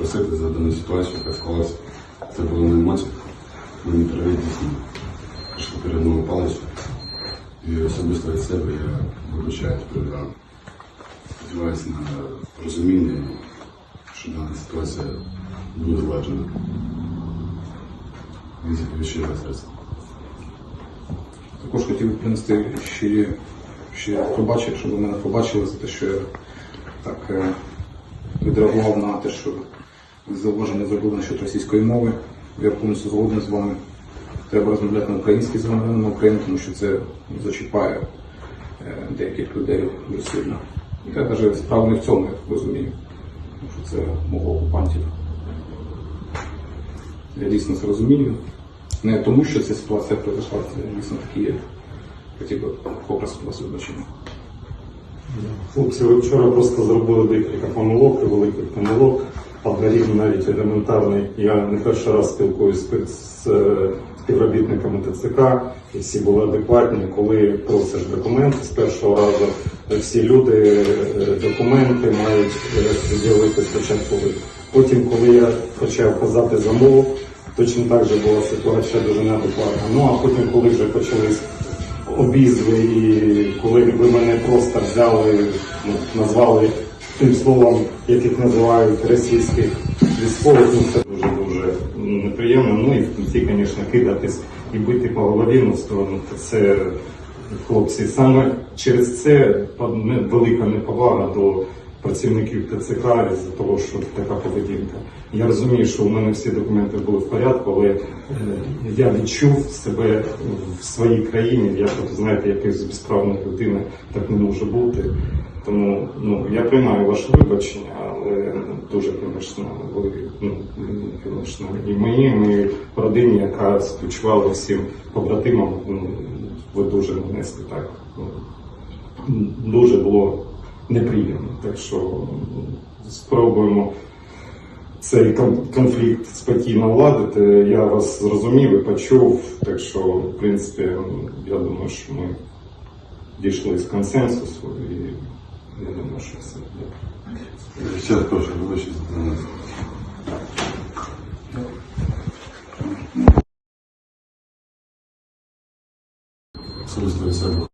перепросити за дану ситуацію, яка склалася. Це було на емоціях. Мені дійсно. Пішли передному палицю. І особисто від себе я вибачаюсь перед вами. Сподіваюся на розуміння, що дана ситуація буде владжена. Від щирого серця. Також хотів би принести щирі, щирі пробачення, щоб мене побачили за те, що я так е, відреагував на те, що зауваження зробили насчет російської мови. Я повністю згоден з вами. Треба розмовляти на українській з громадянами України, тому що це зачіпає е, деяких людей дуже сильно. Це навіть справа не в цьому, я розумію. Тому що це мова окупантів. Я дійсно це розумію. Не тому, що ця ситуація произошла, це дійсно такі є. Хотів би попросити вас вибачення. Хлопці, ви вчора просто зробили декілька помилок, великих помилок. Алгоритм навіть елементарний. Я не перший раз спілкуюся з, е, співробітниками ТЦК, і всі були адекватні. Коли просиш документи з першого разу, всі люди е, документи мають е, з'явити спочатку. Потім, коли я почав казати замов, точно так же була ситуація дуже неадекватна. Ну а потім, коли вже почались обізви, і коли ви мене просто взяли, ну, назвали тим словом, яких називають російських військових, ну це дуже дуже неприємно. Ну і в кінці, звісно, кидатись і бити по голові, ну сторону, це хлопці. Саме через це велика неповага до працівників ТЦК з-за того, що така поведінка. Я розумію, що у мене всі документи були в порядку, але е, я відчув себе в своїй країні. Я тут, знаєте, якась безправна людина, так не може бути. Тому ну я приймаю ваше вибачення, але дуже звісно, ви ну звісно, і мені, і моїй родині, яка співчувала всім побратимам, ну, ви дуже нанесли так. ну, дуже було неприємно. Так що спробуємо цей кон- конфлікт спокійно владити. Я вас зрозумів і почув. Так що, в принципі, я думаю, що ми дійшли з консенсусу і Сейчас тоже вышли за нас.